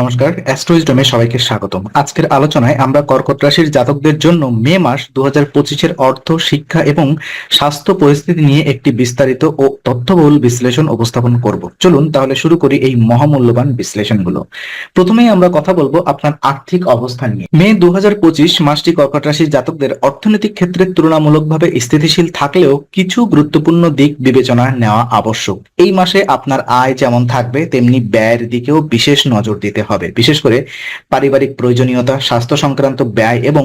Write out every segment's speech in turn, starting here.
নমস্কার অ্যাস্ট্রোইজডমে সবাইকে স্বাগতম। আজকের আলোচনায় আমরা কর্কট রাশির জাতকদের জন্য মে মাস দু হাজার পঁচিশের অর্থ, শিক্ষা এবং স্বাস্থ্য পরিস্থিতি নিয়ে একটি বিস্তারিত ও তথ্যবহুল বিশ্লেষণ উপস্থাপন করব। চলুন তাহলে শুরু করি এই মহামূল্যবান বিশ্লেষণগুলো। প্রথমেই আমরা কথা বলব আপনার আর্থিক অবস্থা নিয়ে। মে দু হাজার পঁচিশ মাসটি কর্কট রাশির জাতকদের অর্থনৈতিক ক্ষেত্রে তুলনামূলকভাবে স্থিতিশীল থাকলেও কিছু গুরুত্বপূর্ণ দিক বিবেচনা নেওয়া আবশ্যক। এই মাসে আপনার আয় যেমন থাকবে, তেমনি ব্যয়ের দিকেও বিশেষ নজর দিতে হবে। বিশেষ করে পারিবারিক প্রয়োজনীয়তা, স্বাস্থ্য সংক্রান্ত ব্যয় এবং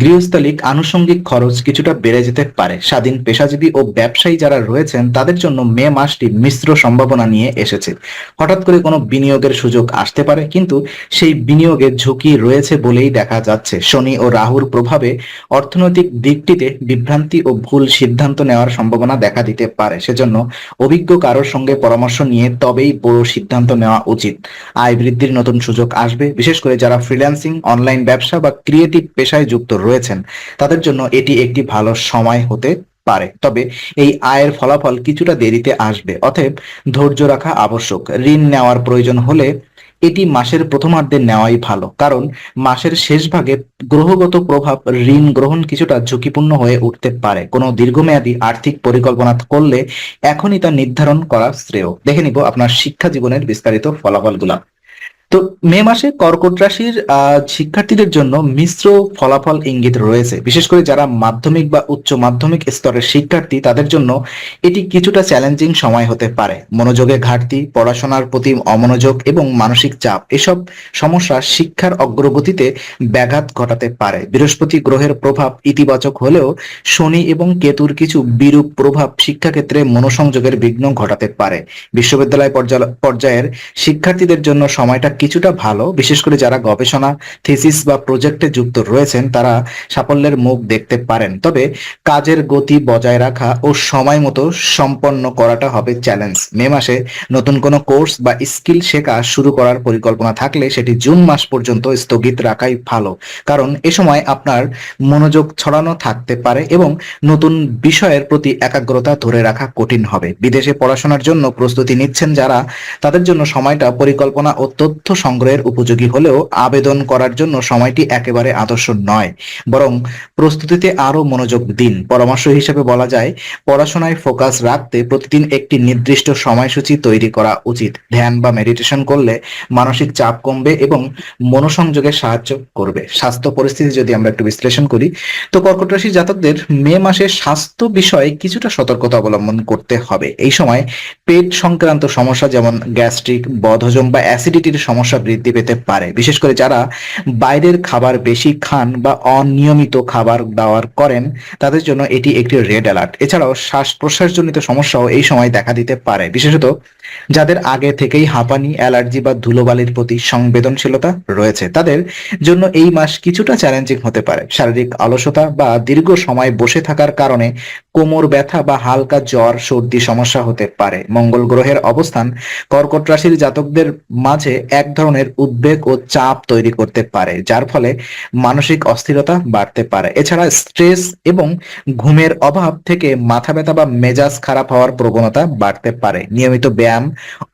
গৃহস্থলিক আনুষঙ্গিক খরচ কিছুটা বেড়ে যেতে পারে। স্বাধীন পেশাজীবী ও ব্যবসায়ী যারা রয়েছেন, তাদের জন্য মে মাসটি মিশ্র সম্ভাবনা নিয়ে এসেছে। হঠাৎ করে কোনো বিনিয়োগের সুযোগ আসতে পারে, কিন্তু সেই বিনিয়োগের ঝুঁকি রয়েছে বলেই দেখা যাচ্ছে। শনি ও রাহুর প্রভাবে অর্থনৈতিক দিকটিতে বিভ্রান্তি ও ভুল সিদ্ধান্ত নেওয়ার সম্ভাবনা দেখা দিতে পারে। সেজন্য অভিজ্ঞ কারোর সঙ্গে পরামর্শ নিয়ে তবেই বড় সিদ্ধান্ত নেওয়া উচিত। আয় বৃদ্ধির নতুন সুযোগ আসবে। বিশেষ করে যারা ফ্রিল্যান্সিং অনলাইন ব্যবসা বা ক্রিয়েটিভ পেশায় যুক্ত রয়েছেন, তাদের জন্য এটি একটি ভালো সময় হতে পারে। তবে এই আয়ের ফলাফল কিছুটা দেরিতে আসবে। অতএব ধৈর্য রাখা আবশ্যক। ঋণ নেওয়ার প্রয়োজন হলে এটি মাসের প্রথমার্ধে নেওয়াই ভালো। কারণ মাসের শেষ ভাগে গ্রহগত প্রভাব ঋণ গ্রহণ কিছুটা ঝুঁকিপূর্ণ হয়ে উঠতে পারে। কোনো দীর্ঘমেয়াদী আর্থিক পরিকল্পনা করলে এখনই তা নির্ধারণ করা শ্রেয়। দেখে নিব আপনার শিক্ষা জীবনের বিস্তারিত ফলাফলগুলা। তো মে মাসে কর্কট রাশির শিক্ষার্থীদের জন্য মিশ্র ফলাফল ইঙ্গিত রয়েছে। বিশেষ করে যারা মাধ্যমিক বা উচ্চ মাধ্যমিক স্তরের শিক্ষার্থী, তাদের জন্য এটি কিছুটা চ্যালেঞ্জিং সময় হতে পারে। মনোযোগে ঘাটতি, পড়াশোনার প্রতি অমনোযোগ এবং মানসিক চাপ, এসব সমস্যা শিক্ষার অগ্রগতিতে ব্যাঘাত ঘটাতে পারে। বৃহস্পতি গ্রহের প্রভাব ইতিবাচক হলেও শনি এবং কেতুর কিছু বিরূপ প্রভাব শিক্ষাক্ষেত্রে মনোসংযোগের বিঘ্ন ঘটাতে পারে। বিশ্ববিদ্যালয় পর্যায়- পর্যায়ের শিক্ষার্থীদের জন্য সময়টা কিছুটা ভালো। বিশেষ করে যারা গবেষণা থিসিস বা প্রজেক্টে যুক্ত রয়েছেন, তারা সাফল্যের মুখ দেখতে পারেন। তবে কাজের গতি বজায় রাখা ও সময় মতো সম্পন্ন করাটা হবে চ্যালেঞ্জ মে মাসে নতুন কোনো কোর্স বা স্কিল শেখা শুরু করার পরিকল্পনা থাকলে সেটি জুন মাস পর্যন্ত স্থগিত রাখাই ভালো। কারণ এ সময় আপনার মনোযোগ ছড়ানো থাকতে পারে এবং নতুন বিষয়ের প্রতি একাগ্রতা ধরে রাখা কঠিন হবে। বিদেশে পড়াশোনার জন্য প্রস্তুতি নিচ্ছেন যারা, তাদের জন্য সময়টা পরিকল্পনা ও তথ্য সংগ্রহের উপযোগী হলেও আবেদন করার জন্য সময়টি একেবারে আদর্শ নয়, বরং প্রস্তুতিতে আরও মনোযোগ দিন। পরামর্শ হিসেবে বলা যায়, পড়াশোনায় ফোকাস রাখতে প্রতিদিন একটি নির্দিষ্ট সময়সূচি তৈরি করা উচিত। ধ্যান বা মেডিটেশন করলে মানসিক চাপ কমবে এবং মনোসংযোগে সাহায্য করবে। স্বাস্থ্য পরিস্থিতি যদি আমরা একটু বিশ্লেষণ করি, তো কর্কট রাশির জাতকদের মে মাসে স্বাস্থ্য বিষয়ে কিছুটা সতর্কতা অবলম্বন করতে হবে। এই সময় পেট সংক্রান্ত সমস্যা যেমন গ্যাস্ট্রিক, বদহজম বা অ্যাসিডিটির সমস্যা বৃদ্ধি পেতে পারে। বিশেষ করে যারা বাইরের খাবার বেশি খান বা অনিয়মিত খাবার দাবার করেন, তাদের জন্য এটি একটি রেড অ্যালার্ট এছাড়াও শ্বাস প্রশ্বাসজনিত সমস্যাও এই সময় দেখা দিতে পারে। বিশেষত যাদের আগে থেকেই হাঁপানি, অ্যালার্জি বা ধুলোবালির প্রতি সংবেদনশীলতা রয়েছে, তাদের জন্য এই মাস কিছুটা চ্যালেঞ্জিং হতে পারে। শারীরিক অলসতা বা দীর্ঘ সময় বসে থাকার কারণে কোমর ব্যথা বা হালকা জ্বর, সর্দি সমস্যা হতে পারে। মঙ্গল গ্রহের অবস্থান কর্কট রাশির জাতকদের মাঝে এক ধরনের উদ্বেগ ও চাপ তৈরি করতে পারে, যার ফলে মানসিক অস্থিরতা বাড়তে পারে। এছাড়া স্ট্রেস এবং ঘুমের অভাব থেকে মাথা ব্যথা বা মেজাজ খারাপ হওয়ার প্রবণতা বাড়তে পারে। নিয়মিত ব্যায়াম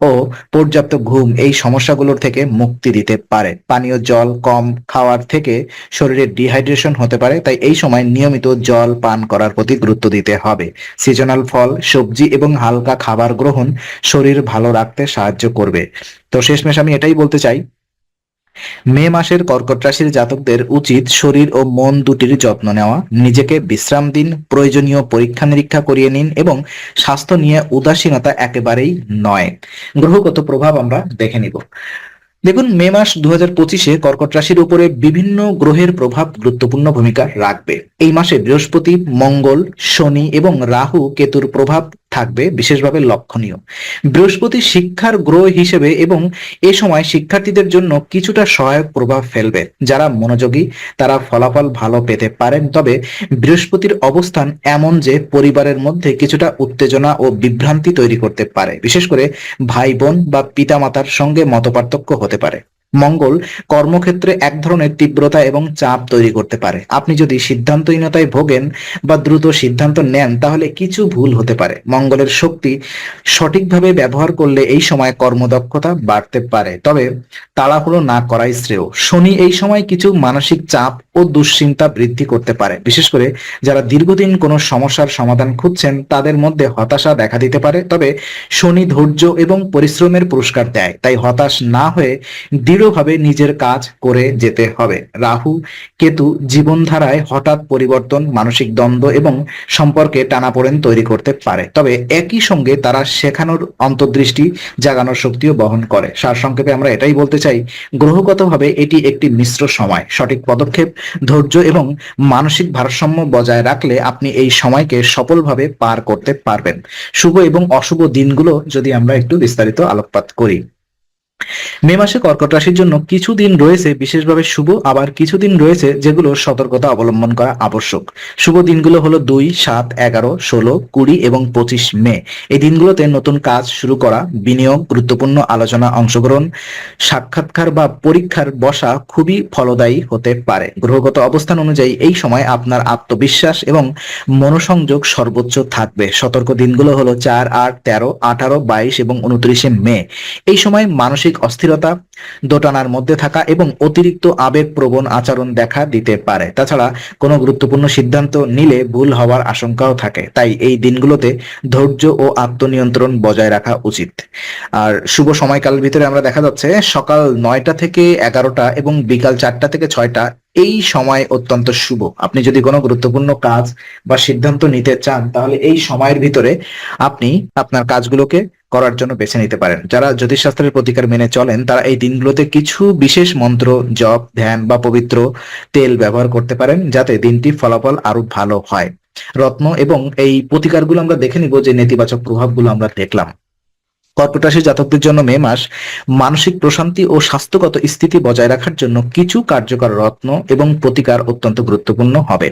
ও পর্যাপ্ত ঘুম এই সমস্যাগুলোর থেকে মুক্তি দিতে পারে। পানীয় জল কম খাওয়ার থেকে শরীরে ডিহাইড্রেশন হতে পারে, তাই এই সময় নিয়মিত জল পান করার প্রতি গুরুত্ব দিতে হবে। সিজনাল ফল, সবজি এবং হালকা খাবার গ্রহণ শরীর ভালো রাখতে সাহায্য করবে। তো শেষমেশ আমি এটাই বলতে চাই। মে মাসের কর্কট রাশির জাতকদের উচিত শরীর ও মন দুটির যত্ন নেওয়া। নিজেকে বিশ্রাম দিন, প্রয়োজনীয় পরীক্ষা নিরীক্ষা করিয়ে নিন এবং স্বাস্থ্য নিয়ে উদাসীনতা একেবারেই নয়। গ্রহগত প্রভাব আমরা দেখে নিব। দেখুন, মে মাস দু হাজার পঁচিশে কর্কট রাশির উপরে বিভিন্ন গ্রহের প্রভাব গুরুত্বপূর্ণ ভূমিকা রাখবে। এই মাসে বৃহস্পতি, মঙ্গল, শনি এবং রাহু কেতুর প্রভাব থাকবে, বিশেষভাবে লক্ষণীয়। বৃহস্পতি শিক্ষার গ্রহ হিসেবে এবং এ সময় শিক্ষার্থীদের জন্য কিছুটা সহায়ক প্রভাব ফেলবে। যারা মনোযোগী, তারা ফলাফল ভালো পেতে পারেন, তবে বৃহস্পতির অবস্থান এমন যে পরিবারের মধ্যে কিছুটা উত্তেজনা ও বিভ্রান্তি তৈরি করতে পারে। বিশেষ করে ভাই বোন বা পিতামাতার সঙ্গে মতপার্থক্য হতে পারে। মঙ্গল কর্মক্ষেত্রে এক ধরনের তীব্রতা এবং চাপ তৈরি করতে পারে। আপনি যদি সিদ্ধান্তহীনতায় ভোগেন বা দ্রুত সিদ্ধান্ত নেন, তাহলে কিছু ভুল হতে পারে। মঙ্গলের শক্তি সঠিকভাবে ব্যবহার করলে এই সময় কর্মদক্ষতা বাড়তে পারে। তবে তাড়াহুড়ো না করাই শ্রেয়। শনি এই সময় কিছু মানসিক চাপ ও দুশ্চিন্তা বৃদ্ধি করতে পারে। বিশেষ করে যারা দীর্ঘদিন কোনো সমস্যার সমাধান খুঁজছেন, তাদের মধ্যে হতাশা দেখা দিতে পারে। তবে শনি ধৈর্য এবং পরিশ্রমের পুরস্কার দেয়। তাই হতাশ না হয়ে দৃঢ়ভাবে নিজের কাজ করে যেতে হবে। রাহু, কেতু জীবনধারায় হঠাৎ পরিবর্তন, মানসিক দ্বন্দ্ব এবং সম্পর্কে টানাপোড়েন তৈরি করতে পারে। তবে একই সঙ্গে তারা শেখানোর অন্তর্দৃষ্টি জাগানোর শক্তিও বহন করে। সারসংক্ষেপে আমরা এটাই বলতে চাই, গ্রহগতভাবে এটি একটি মিশ্র সময়। সঠিক পদক্ষেপ, ধৈর্য এবং মানসিক ভারসাম্য বজায় রাখলে আপনি এই সময়কে সফলভাবে পার করতে পারবেন। শুভ এবং অশুভ দিনগুলো যদি আমরা একটু বিস্তারিত আলোকপাত করি। মে মাসে কর্কট রাশির জন্য কিছু দিন রয়েছে বিশেষভাবে শুভ, আবার কিছু দিন রয়েছে যেগুলো সতর্কতা অবলম্বন করা আবশ্যক। শুভ দিনগুলো হলো দুই, সাত, এগারো, ষোলো, কুড়ি এবং পঁচিশ মে। এই দিনগুলোতে নতুন কাজ শুরু করা, বিনিয়োগ, গুরুত্বপূর্ণ আলোচনা অংশগ্রহণ, সাক্ষাৎকার বা পরীক্ষার বসা খুবই ফলদায়ী হতে পারে। গ্রহগত অবস্থান অনুযায়ী এই সময় আপনার আত্মবিশ্বাস এবং মনোসংযোগ সর্বোচ্চ থাকবে। সতর্ক দিনগুলো হলো চার, আট, তেরো, আঠারো, বাইশ এবং উনত্রিশে মে। এই সময় মানসিক অস্থিরতা, দোটানার মধ্যে থাকা এবং অতিরিক্ত আবেগপ্রবণ আচরণ দেখা দিতে পারে। তাছাড়া কোনো গুরুত্বপূর্ণ সিদ্ধান্ত নিলে ভুল হওয়ার আশঙ্কাও থাকে। তাই এই দিনগুলোতে ধৈর্য ও আত্মনিয়ন্ত্রণ বজায় রাখা উচিত। আর শুভ সময়কাল ভিতরে আমরা দেখা যাচ্ছে, সকাল নয়টা থেকে এগারোটা এবং বিকাল চারটা থেকে ছয়টা, এই সময় অত্যন্ত শুভ। আপনি যদি কোনো গুরুত্বপূর্ণ কাজ বা সিদ্ধান্ত নিতে চান, তাহলে এই সময়ের ভিতরে আপনি আপনার কাজগুলোকে করার জন্য বেছে নিতে পারেন। যারা জ্যোতিষশাস্ত্রের প্রতিকার মেনে চলেন, তারা এই দিনগুলোতে কিছু বিশেষ মন্ত্র, জপ, ধ্যান বা পবিত্র তেল ব্যবহার করতে পারেন, যাতে দিনটি ফলাফল আরও ভালো হয়। রত্ন এবং এই প্রতিকারগুলো আমরা দেখে নিব যে নেতিবাচক প্রভাবগুলো আমরা দেখলাম। কর্কট রাশি জাতকদের জন্য মে মাস মানসিক প্রশান্তি ও স্বাস্থ্যগত স্থিতি বজায় রাখার জন্য কিছু কার্যকর রত্ন এবং প্রতিকার অত্যন্ত গুরুত্বপূর্ণ হবে।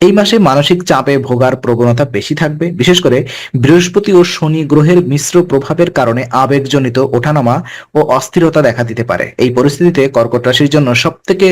এই মাসে মানসিক চাপে ভোগার প্রবণতা বেশি থাকবে। বিশেষ করে বৃহস্পতি ও শনি গ্রহের মিশ্র প্রভাবের কারণে আবেগজনিত ওঠানামা ও অস্থিরতা দেখা দিতে পারে। এই পরিস্থিতিতে কর্কট রাশির জন্য সবথেকে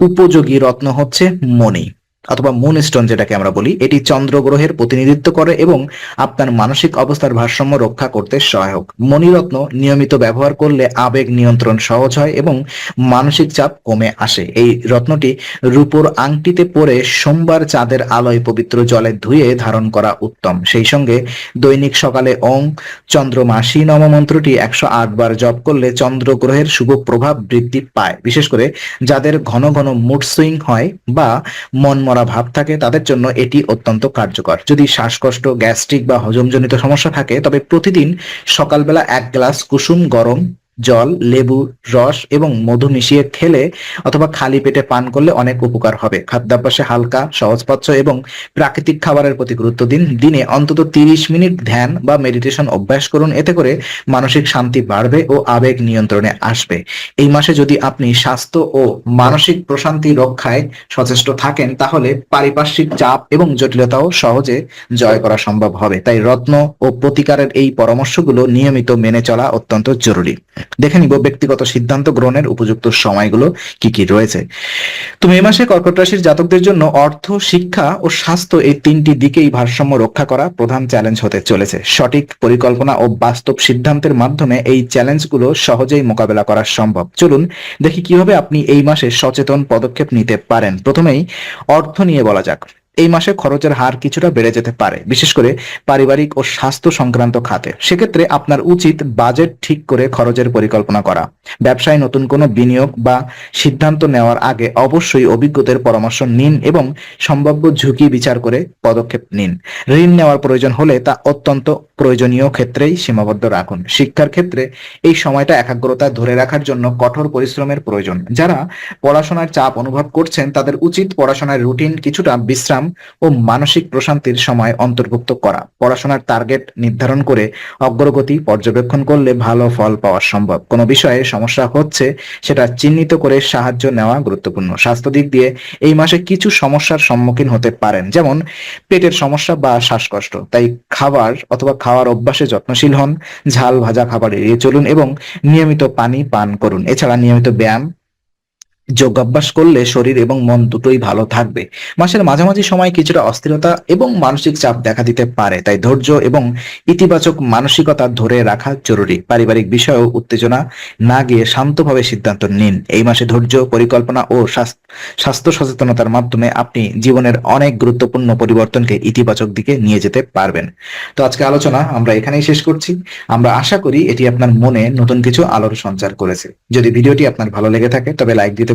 উপযোগী রত্ন হচ্ছে মণি। অথবা মুন স্টোন যেটাকে আমরা বলি, এটি চন্দ্র গ্রহের প্রতিনিধিত্ব করে এবং আপনার মানসিক অবস্থার ভারসাম্য রক্ষা করতে সহায়ক। মণিরত্ন নিয়মিত ব্যবহার করলে আবেগ নিয়ন্ত্রণ সহজ হয় এবং মানসিক চাপ কমে আসে। এই রত্নটি রূপোর আংটিতে পরে সোমবার চাঁদের আলোয় পবিত্র জলে ধুয়ে ধারণ করা উত্তম। সেই সঙ্গে দৈনিক সকালে ওং চন্দ্রমাসী নম মন্ত্রটি একশো আট বার জপ করলে চন্দ্র গ্রহের শুভ প্রভাব বৃদ্ধি পায়। বিশেষ করে যাদের ঘন ঘন মুড সুইং হয় বা মন মরা ভাব থাকে, তাদের জন্য এটি অত্যন্ত কার্যকর। যদি শ্বাসকষ্ট, গ্যাস্ট্রিক বা হজমজনিত সমস্যা থাকে, তবে প্রতিদিন সকালবেলা এক গ্লাস কুসুম গরম জল, লেবু, রস এবং মধু মিশিয়ে খেলে অথবা খালি পেটে পান করলে অনেক উপকার হবে। খাদ্যাভ্যাসে হালকা সহজপাচ্য এবং প্রাকৃতিক খাবারের প্রতি গুরুত্ব দিন। দিনে অন্তত তিরিশ মিনিট ধ্যান বা মেডিটেশন অভ্যাস করুন। এতে করে মানসিক শান্তি বাড়বে ও আবেগ নিয়ন্ত্রণে আসবে। এই মাসে যদি আপনি স্বাস্থ্য ও মানসিক প্রশান্তি রক্ষায় সচেষ্ট থাকেন, তাহলে পারিপার্শ্বিক চাপ এবং জটিলতাও সহজে জয় করা সম্ভব হবে। তাই রত্ন ও প্রতিকারের এই পরামর্শগুলো নিয়মিত মেনে চলা অত্যন্ত জরুরি। দেখে নিব ব্যক্তিগত সিদ্ধান্ত গ্রহণের উপযুক্ত সময়গুলো কি কি রয়েছে। তো মে মাসে কর্কট রাশির জাতকদের জন্য অর্থ, শিক্ষা ও স্বাস্থ্য এই তিনটি দিকেই ভারসাম্য রক্ষা করা প্রধান চ্যালেঞ্জ হতে চলেছে। সঠিক পরিকল্পনা ও বাস্তব সিদ্ধান্তের মাধ্যমে এই চ্যালেঞ্জগুলো সহজেই মোকাবেলা করা সম্ভব। চলুন দেখি কীভাবে আপনি এই মাসে সচেতন পদক্ষেপ নিতে পারেন। প্রথমেই অর্থ নিয়ে বলা যাক। এই মাসে খরচের হার কিছুটা বেড়ে যেতে পারে, বিশেষ করে পারিবারিক ও স্বাস্থ্য সংক্রান্ত খাতে। সেক্ষেত্রে আপনার উচিত বাজেট ঠিক করে খরচের পরিকল্পনা করা। ব্যবসায় নতুন কোনো বিনিয়োগ বা সিদ্ধান্ত নেওয়ার আগে অবশ্যই অভিজ্ঞতার পরামর্শ নিন এবং সম্ভাব্য ঝুঁকি বিচার করে পদক্ষেপ নিন। ঋণ নেওয়ার প্রয়োজন হলে তা অত্যন্ত প্রয়োজনীয় ক্ষেত্রেই সীমাবদ্ধ রাখুন। শিক্ষার ক্ষেত্রে এই সময়টা একাগ্রতা ধরে রাখার জন্য কঠোর পরিশ্রমের প্রয়োজন। যারা পড়াশোনার চাপ অনুভব করছেন, তাদের উচিত পড়াশোনার রুটিন কিছুটা বিশ্রাম ও মানসিক প্রশান্তির সময় অন্তর্ভুক্ত করা। পড়াশোনার টার্গেট নির্ধারণ করে অগ্রগতি পর্যবেক্ষণ করলে ভালো ফল পাওয়া সম্ভব। কোনো বিষয়ে সমস্যা হচ্ছে সেটা চিহ্নিত করে সাহায্য নেওয়া গুরুত্বপূর্ণ। স্বাস্থ্য দিক দিয়ে এই মাসে কিছু সমস্যার সম্মুখীন হতে পারেন। যেমন পেটের সমস্যা বা শ্বাসকষ্ট। তাই খাবার অথবা খাওয়ার অভ্যাসে যত্নশীল হন, ঝাল ভাজা খাবার এড়িয়ে চলুন এবং নিয়মিত পানি পান করুন। এছাড়া নিয়মিত ব্যায়াম যোগাভ্যাস করলে শরীর এবং মন দুটোই ভালো থাকবে। মাসের মাঝামাঝি সময় কিছুটা অস্থিরতা এবং মানসিক চাপ দেখা দিতে পারে, তাই ধৈর্য এবং ইতিবাচক মানসিকতা ধরে রাখা জরুরি। পারিবারিক বিষয়েও উত্তেজনা না গিয়ে শান্তভাবে সিদ্ধান্ত নিন। এই মাসে ধৈর্য, পরিকল্পনা ও স্বাস্থ্য সচেতনতার মাধ্যমে আপনি জীবনের অনেক গুরুত্বপূর্ণ পরিবর্তনকে ইতিবাচক দিকে নিয়ে যেতে পারবেন। তো আজকে আলোচনা আমরা এখানেই শেষ করছি। আমরা আশা করি এটি আপনার মনে নতুন কিছু আলোর সঞ্চার করেছে। যদি ভিডিওটি আপনার ভালো লেগে থাকে, তবে লাইক দিতে